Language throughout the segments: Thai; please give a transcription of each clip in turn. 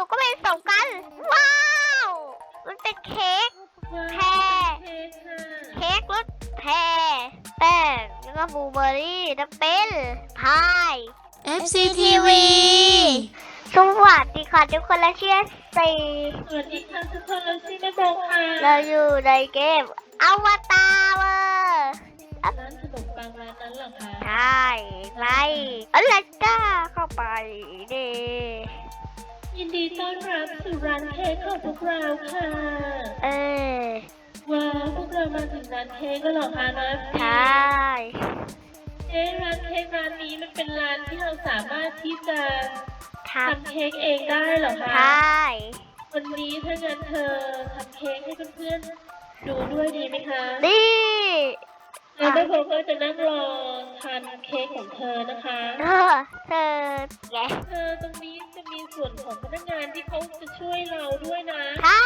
อยู่ๆก็เป็นสงกรารว้าว มันเป็นเค้ก แพรเค้กค่ะเค้กรสแพรแป้งแล้วก็บลูเบอร์รี่น้ำเป็นพาย FCTV สวัสดีค่ะทุกคนและเชื่อสีสวัสดีค่ะทุกคนเราชื่อแม่โบค่ะเราอยู่ในเกมอวตารเวอร์ร้านขนมปังร้านนั้นเหรอคะ ใช่ไรอะไรก้าเข้าไปดิ ยินดีต้อนรับสู่ร้านเค้กของพวกเราค่ะ เออ ว้าวพวกเรามาถึงร้านเค้กก็เหรอคะนะใช่เอ๊ะร้านเค้กร้านนี้มันเป็นร้านที่เราสามารถที่จะททำเค้กเองได้เหรอำคะใช่ วันนี้ถ้างั้นเธอทำเค้กให้เพื่อนๆดูด้วยดีไหมคะ นี่ แล้วแม่โบก็จะนั่งรอทานเค้กของเธอนะคะ เธอเธอแกเธอตรงนี้จะมีส่วนของพนักงานที่เขาจะช่วยเราด้วยนะใช่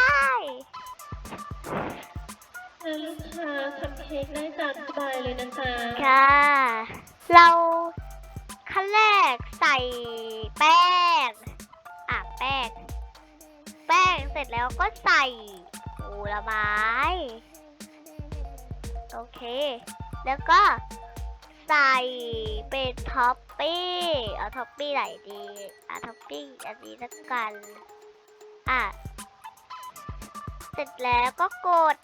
เธอลูกค้าทำเค้กได้ตามสบายเลยนะคะค่ะ เราขั้นแรกใส่แป้ง อะแป้ง แป้งเสร็จแล้วก็ใส่ผลไม้โอเค แล้วก็ใส่เป็นท็อปปิ้เอาท็อปปิ้ไหนดีอะท็อปปิ้อันนี้ละกันอะเสร็จแล้วก็กด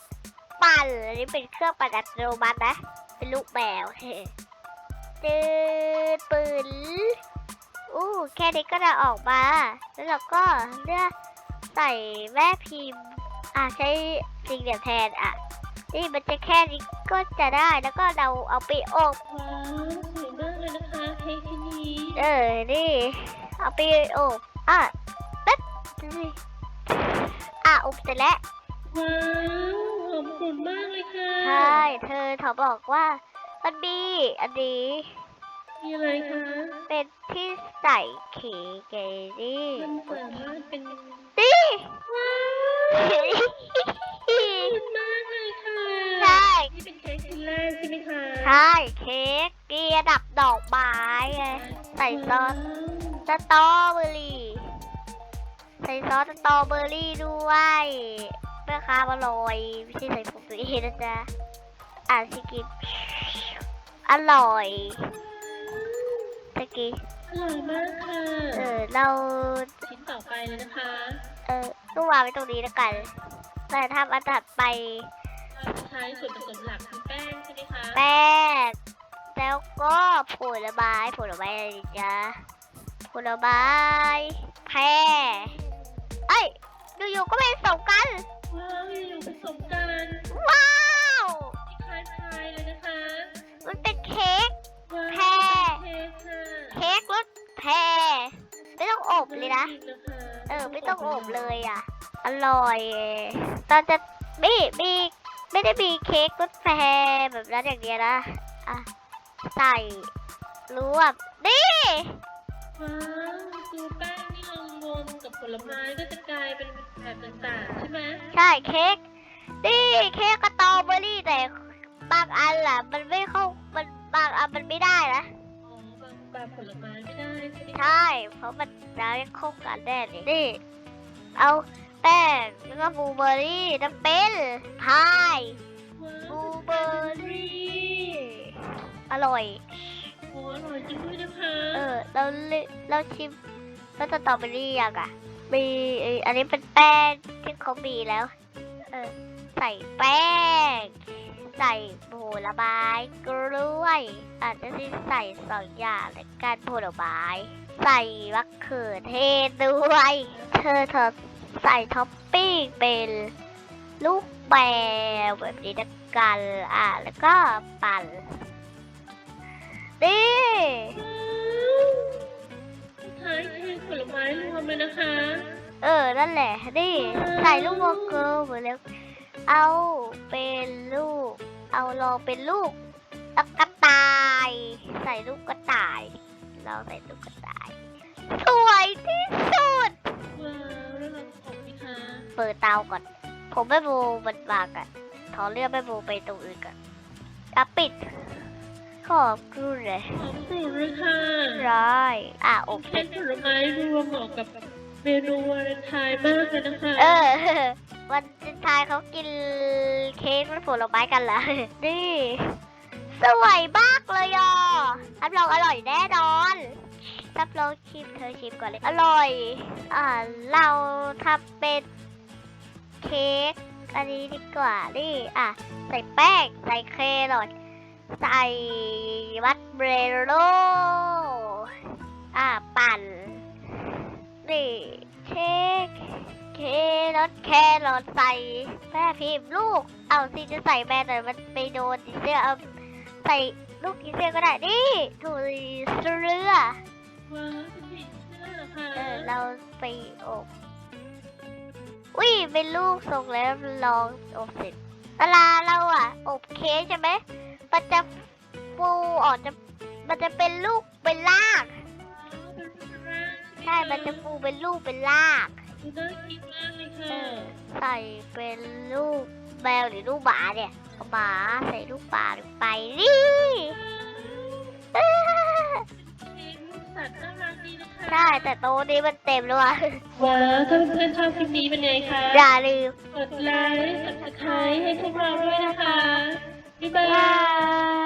ปั่นอันนี้เป็นเครื่องปั่นอัตโนมัตินะ เป็นลูกแมวเฮ้จืดปืนอู้แค่นี้ก็จะออกมา แล้วเราก็เลือกใส่แม่พิมพ์ อะใช้สิ่งเดียวแทนอะ นี่มันจะแค่นี้ก็จะได้แล้วก็เราเอาไปอบว้าวสวยมากเลยนะคะเค้กที่นี้เออนี่เอาไปอบอะปึ๊บนี่อะอบเสร็จแล้วว้าวหอมกลุ่นมากเลยค่ะใช่เธอเขาบอกว่ามันมีอันนี้มีอะไรคะเป็นที่ใส่เค้กไงนี่มันสามารถเป็นนี่ว้าวกลุ่นมากเลยค่ะใช่ นี่เป็นเค้กชิ้นแรกใช่ไหมคะใช่เค้กเกียร์ดับดอกไม้ไงใส่ซอสสตรอเบอรี่ ใส่ซอสสตรอเบอรี่ด้วยแม่ค้ามาโรยไม่ใช่ใส่ผงตัวเองนะจ๊ะอ่านสิกินอร่อยตะกี้อร่อยมากค่ะ เออเราชิ้นต่อไปเลยนะคะ เออต้องวางไว้ตรงนี้แล้วกันแต่ถ้าอันถัดไปเราจะ ใช้ส่วนผสมหลักคือแป้งใช่ไหมคะแป้งแล้วก็ผลไม้ผลไม้อะไรดีจ๊ะผลไม้แพรเอ้ยอยู่ๆก็เป็นสงกรารว้าวอยู่ผสมกันว้าวที่คล้ายพายเลยนะคะ มันเป็นเค้กว้าวแพรเป็นเค้กค่ะเค้กรสแพรไม่ต้องอบเลยนะากินะคะเออไม่ต้องอบเลยอะ อร่อยตอนจะมีมี ไม่ได้มีเค้กรสแพรแบบนั้นอย่างเดียวนะอะใส่รวบนี่ว้าวดูแป้งนี่ลงรวมกับผลไม้ก็จะกลายเป็นแบบต่างๆใช่ไหมใช่เค้กนี่เค้กสตรอเบอรี่แต่บางอันล่ะ มันไม่เข้ามันบางอันมันไม่ได้นะอ๋อบางบางผลไม้ไม่ได้ใช่ไหมคะใช่ เพราะมันน้ำเข้ากันแน่เลยนี่เอา แป้งแล้วก็บลูเบอร์รี่น้ำเป็นพายว้าบลูวเบอร์รี่อร่อยโอ้อร่อยจริงด้วยนะคะเออเราเลเราชิมรสสตรอเบอรี่ยังอะมีเอ่ออันนี้เป็นแป้งที่เขามีแล้วเออใส่แป้งใส่ผลไม้กล้วยอาจจะที่ใส่สองอย่างในการผลไม้ใส่มะเขือเทศด้วยเธอเธอ ใส่ท็อปปิ้งเป็นลูกแมวแบบนี้นะกันอะแล้วก็ปั่นนี่คล้ายเค้กผลไม้รวมเลยนะคะ เออ นั่นแหละ นี่ ใส่ลูกวงกลมเหมือนแล้ว เอาเป็นลูก เอาลองเป็นลูกตักกระต่าย ใส่ลูกกระต่าย เราใส่ลูกกระต่าย สวยที่สุด ปิดเตาก่อน ผมไม่บูมันบางอะขอเลือกไม่บูไปตรงอื่นก่อนอะปิด ขอบคุณเลยหอมกรุ่นเลยค่ะร้อยอะอบเค้กผลไม้รวมเหมาะกับเมนูวาเลนไทน์มากเลยนะคะ เออวันทายเขากินเค้กและผลไม้กันเหรอ นี่ สวยมากเลยอะรับรองอร่อยแน่นอนรับรองชิมเธอชิมก่อนเลย อร่อย อ่า เราทำเป็น เค้กอันนี้ดีกว่านี่อะใส่แป้งใส่เครอทใส่มัดเบรโลอะปั่นนี่เค้กเครอทแครอทใส่แม่พิมพ์ลูก เอาสิจะใส่แม่หน่อยมันไปโดนดีเสื้อเอาใส่ลูกดีเสื้อก็ได้นี่ถูเสื้อว้าวเป็นผีเสื้อเหรอคะเออเราไปอบ อุ้ยเป็นลูกทรงแล้วลองอบเสร็จเวลาเราอะ อบเค้กใช่ไหมมันจะฟูออกจะมันจะเป็นลูกเป็นลากใช่ มันจะฟูเป็นลูกเป็นลากน่ากินมากเลยค่ะอใส่เป็นลูกแมวหรือลูกหมาเนี่ยหมาใส่ลูกหมาลงไปนี่ สัตว์น่ารักดีนะคะใช่แต่โต๊ะนี้มันเต็มแล้วว่ะว้าวถ้าเพื่อนๆชอบคลิปนี้เป็นไงคะอย่าลืมกดไลค์กด subscribe ให้พวกเราด้วยนะคะบ๊ายบาบายย